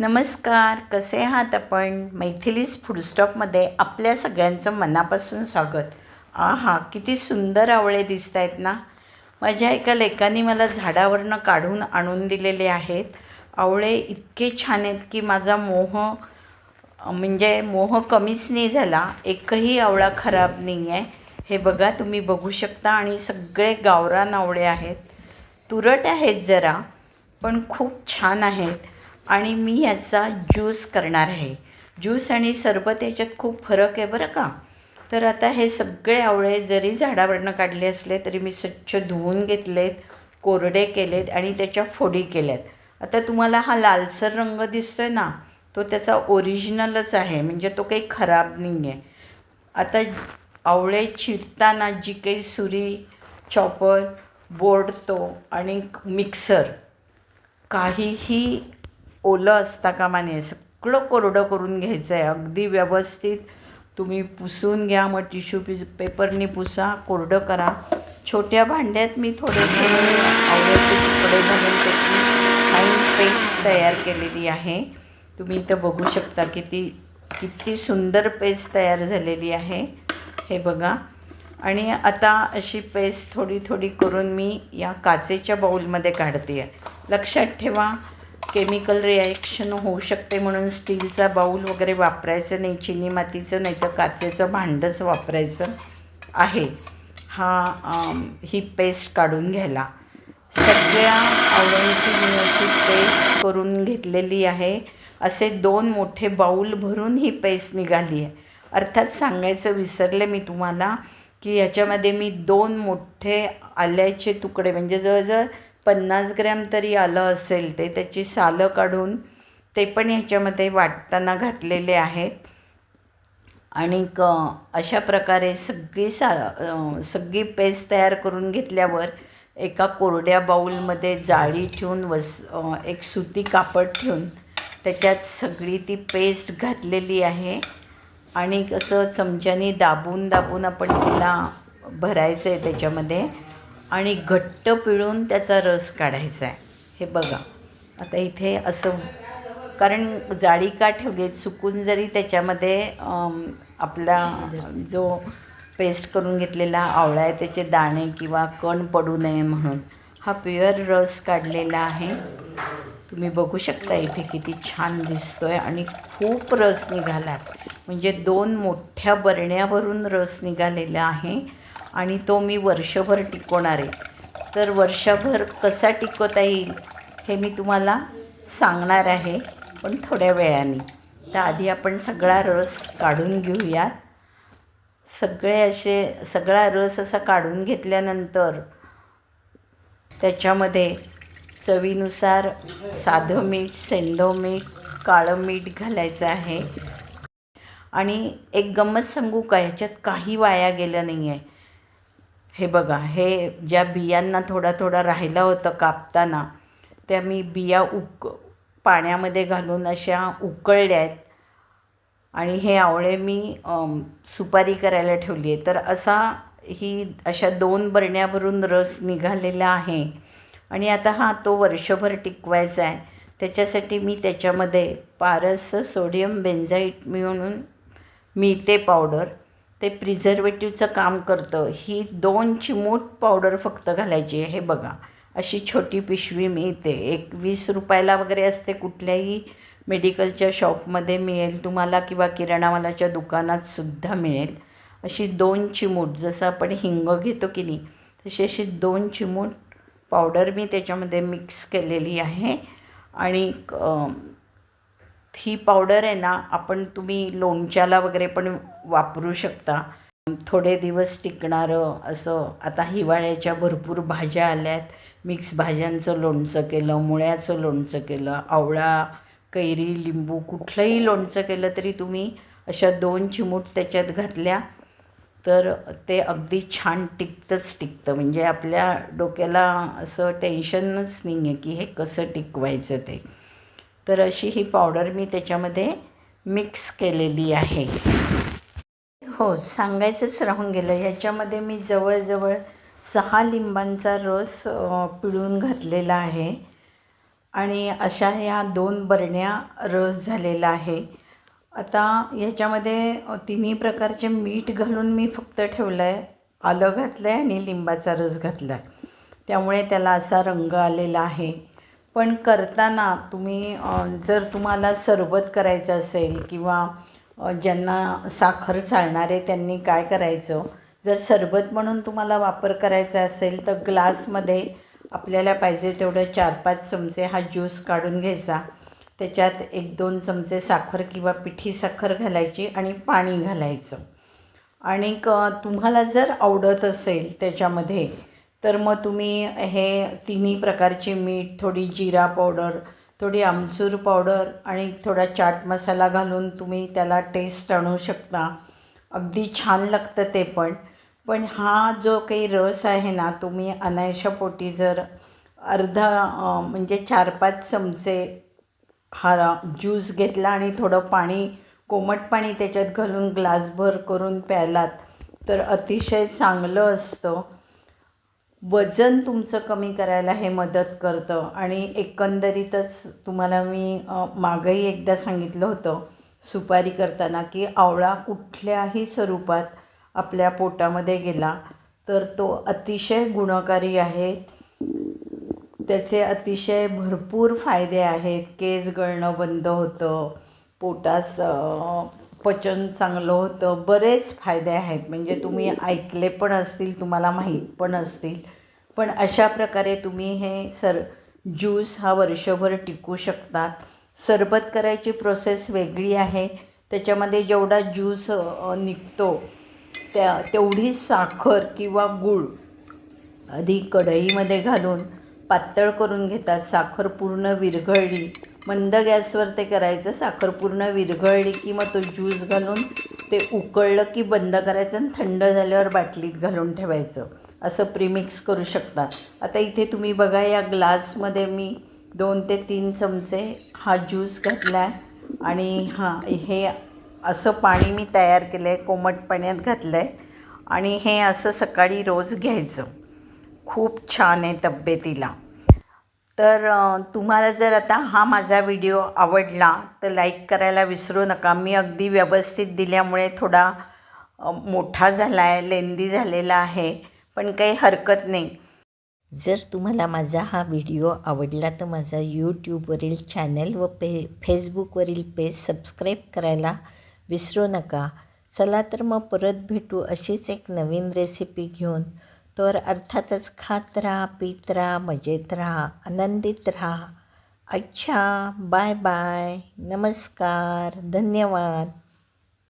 नमस्कार कसे आहात आपण? मैथिलीज फूडस्टॉपमध्ये आपल्या सगळ्यांचं मनापासून स्वागत. आहा किती सुंदर आवळे दिसत आहेत ना? माझ्या एका लेकानी मला झाडावरनं काढून आणून दिलेले आहेत. आवळे इतके छान आहेत की माझा मोह म्हणजे मोह कमीच नाही झाला. एकही आवळा खराब नाही आहे हे बघा तुम्ही बघू शकता आणि सगळे गावरान आवळे आहेत. तुरट आहेत जरा पण खूप छान आहेत. आणि मी याचा ज्यूस करणार आहे. ज्यूस आणि सरबत याच्यात खूप फरक आहे बरं का. तर आता हे सगळे आवळे जरी झाडावरनं काढले असले तरी मी स्वच्छ धुवून घेतलेत कोरडे केलेत आणि त्याच्या फोडी केल्यात. आता तुम्हाला हा लालसर रंग दिसतोय ना तो त्याचा ओरिजिनलच आहे म्हणजे तो काही खराब नाही आहे आता आवळे चिरताना जी काही सुरी चॉपर बोर्ड तो आणि मिक्सर काहीही ओलं असता कामा नये सगळं कोरडं करून घ्यायचं आहे अगदी व्यवस्थित तुम्ही पुसून घ्या मग टिश्यू पी पेपरनी पुसा कोरडं करा. छोट्या भांड्यात मी थोडे तुकडे घालून त्याची फाईन पेस्ट तयार केलेली आहे. तुम्ही इथं बघू शकता किती किती सुंदर पेस्ट तयार झालेली आहे. हे बघा. आणि आता अशी पेस्ट थोडी थोडी करून मी या काचेच्या बाऊलमध्ये काढते. आहे लक्षात ठेवा. केमिकल रिॲक्शन होऊ शकते म्हणून स्टीलचा बाऊल वगैरे वापरायचं नाही चिनी मातीचं नाही तर काचेचं भांडंच वापरायचं आहे. हा ही पेस्ट काढून घ्यायला. सगळ्या आवळ्यांची मी पेस्ट करून घेतलेली आहे. असे दोन मोठे बाऊल भरून ही पेस्ट निघाली आहे. अर्थात सांगायचं विसरले मी तुम्हाला की याच्यामध्ये मी दोन मोठे आल्याचे तुकडे म्हणजे जवळजवळ पन्नास ग्रॅम तरी आलं असेल ते त्याची सालं काढून ते पण ह्याच्यामध्ये वाटताना घातलेले आहेत. आणि क अशा प्रकारे सगळी सा सगळी पेस्ट तयार करून घेतल्यावर एका कोरड्या बाऊलमध्ये जाळी ठेवून वस एक सुती कापड ठेवून त्याच्यात सगळी ती पेस्ट घातलेली आहे. आणि कसं चमच्याने दाबून दाबून आपण तिला भरायचं आहे त्याच्यामध्ये. आणि घट्ट पिळून त्याचा रस काढायचा आहे. हे बघा. आता इथे असं कारण जाळी का ठेवली चुकून जरी त्याच्यामध्ये आपला जो पेस्ट करून घेतलेला आवळा आहे त्याचे दाणे किंवा कण पडू नये म्हणून हा प्युअर रस काढलेला आहे. तुम्ही बघू शकता इथे किती छान दिसतो आहे आणि खूप रस निघाला म्हणजे दोन मोठ्या बरण्यावरून रस निघालेला आहे. आणि तो मी वर्षभर टिकवणार आहे. तर वर्षभर कसा टिकवता येईल हे मी तुम्हाला सांगणार आहे पण थोड्या वेळाने. तर आधी आपण सगळा रस काढून घेऊयात. सगळे असे सगळा रस असा काढून घेतल्यानंतर त्याच्यामध्ये चवीनुसार साधं मीठ सेंधव मीठ काळं मीठ घालायचं आहे. आणि एक गंमत सांगू का? ह्याच्यात काही वाया गेलं नाही आहे हे बघा हे ज्या बियांना थोडा थोडा राहिला होता कापताना त्या मी बिया उक पाण्यामध्ये घालून अशा उकळल्या आहेत आणि हे आवळे मी सुपारी करायला ठेवली आहे तर असा ही अशा दोन बरण्यावरून रस निघालेला आहे. आणि आता हा तो वर्षभर टिकवायचा आहे. त्याच्यासाठी मी त्याच्यामध्ये पारस सोडियम बेन्झाईट म्हणून मिळते पावडर. ते प्रिझर्वेटिव्हचं काम करतं. ही दोन चिमूट पावडर फक्त घालायची आहे हे बघा. अशी छोटी पिशवी मिळते एक वीस रुपयाला वगैरे असते कुठल्याही मेडिकलच्या शॉपमध्ये मिळेल तुम्हाला किंवा किराणामालाच्या दुकानात सुद्धा मिळेल. अशी दोन चिमूट जसं आपण हिंग घेतो की नाही तशी अशी दोन चिमूट पावडर मी त्याच्यामध्ये मिक्स केलेली आहे. आणि ही पावडर आहे ना आपण तुम्ही लोणच्याला वगैरे पण वापरू शकता. थोडे दिवस टिकणारं असं. आता हिवाळ्याच्या भरपूर भाज्या आल्या आहेत मिक्स भाज्यांचं लोणचं केलं मुळ्याचं लोणचं केलं आवळा कैरी लिंबू कुठलंही लोणचं केलं तरी तुम्ही अशा दोन चिमूट त्याच्यात घातल्या तर ते अगदी छान टिकतंच टिकतं. म्हणजे आपल्या डोक्याला असं टेन्शनच नाही आहे की हे कसं टिकवायचं ते. तर अशी ही पावडर मी त्याच्यामध्ये मिक्स केलेली आहे. हो सांगायचंच राहून गेलं. ह्याच्यामध्ये मी जवळजवळ सहा लिंबांचा रस पिळून घातलेला आहे. आणि अशा ह्या दोन बरण्या रस झालेला आहे. आता ह्याच्यामध्ये तिन्ही प्रकारचे मीठ घालून मी फक्त ठेवलं आहे आलं घातलं आहे आणि लिंबाचा रस घातला आहे त्यामुळे त्याला असा रंग आलेला आहे. पण करताना तुम्ही जर तुम्हाला सरबत करायचं असेल किंवा ज्यांना साखर चालणारे त्यांनी काय करायचं? जर सरबत म्हणून तुम्हाला वापर करायचा असेल तर ग्लासमध्ये आपल्याला पाहिजे तेवढं चार पाच चमचे हा ज्यूस काढून घ्यायचा. त्याच्यात एक दोन चमचे साखर किंवा पिठी साखर घालायची आणि पाणी घालायचं. आणि क तुम्हाला जर आवडत असेल त्याच्यामध्ये तर मग तुम्ही हे तिन्ही प्रकारची मीठ थोडी जिरा पावडर थोडी आमचूर पावडर आणि थोडा चाट मसाला घालून तुम्ही त्याला टेस्ट आणू शकता. अगदी छान लागतं ते पण. पण हा जो काही रस आहे ना तुम्ही अनायशापोटी जर अर्धा म्हणजे चार पाच चमचे हा ज्यूस घेतला आणि थोडं पाणी कोमट पाणी त्याच्यात घालून ग्लासभर करून प्यायलात तर अतिशय चांगलं असतं. वजन तुमचं कमी करायला हे मदत करतं. आणि एकंदरीतच तुम्हाला मी मागंही एकदा सांगितलं होतं सुपारी करताना की आवळा कुठल्याही स्वरूपात आपल्या पोटामध्ये गेला तर तो अतिशय गुणकारी आहे. त्याचे अतिशय भरपूर फायदे आहेत. केस गळणं बंद होतं पोटास पचन चांगलं होतं बरेच फायदे आहेत. म्हणजे तुम्ही ऐकले पण असतील तुम्हाला माहीत पण असतील. पण अशा प्रकारे तुम्ही हे सर ज्यूस हा वर्षभर टिकू शकतात. सरबत करायची प्रोसेस वेगळी आहे. त्याच्यामध्ये जेवढा ज्यूस निघतो त्या तेवढी साखर किंवा गूळ आधी कढईमध्ये घालून पातळ करून घेतात. साखर पूर्ण विरघळली मंद गॅसवर ते करायचं साखर पूर्ण विरघळली की मग तो ज्यूस घालून ते उकळलं की बंद करायचं आणि थंड झाल्यावर बाटलीत घालून ठेवायचं. असं प्रीमिक्स करू शकता. आता इथे तुम्ही बघा या ग्लासमध्ये मी दोन ते तीन चमचे हा ज्यूस घातला आहे आणि हां हे असं पाणी मी तयार केलं आहे कोमट पाण्यात घातलं आहे आणि हे असं सकाळी रोज घ्यायचं. खूप छान आहे तब्येतीला. तर तुम्हाला जर आता हा माझा व्हिडिओ आवडला तर लाईक करायला विसरू नका. मी अगदी व्यवस्थित दिल्यामुळे थोडा मोठा झाला आहे लेंदी झालेला आहे पण काही हरकत नाही. जर तुम्हाला माझा हा व्हिडिओ आवडला तर माझा यूट्यूबवरील चॅनल व पे फेसबुकवरील पेज सबस्क्राईब करायला विसरू नका. चला तर मग परत भेटू अशीच एक नवीन रेसिपी घेऊन. तर अर्थातच खात राहा पीत राहा मजेत राहा आनंदित राहा. अच्छा बाय बाय. नमस्कार. धन्यवाद.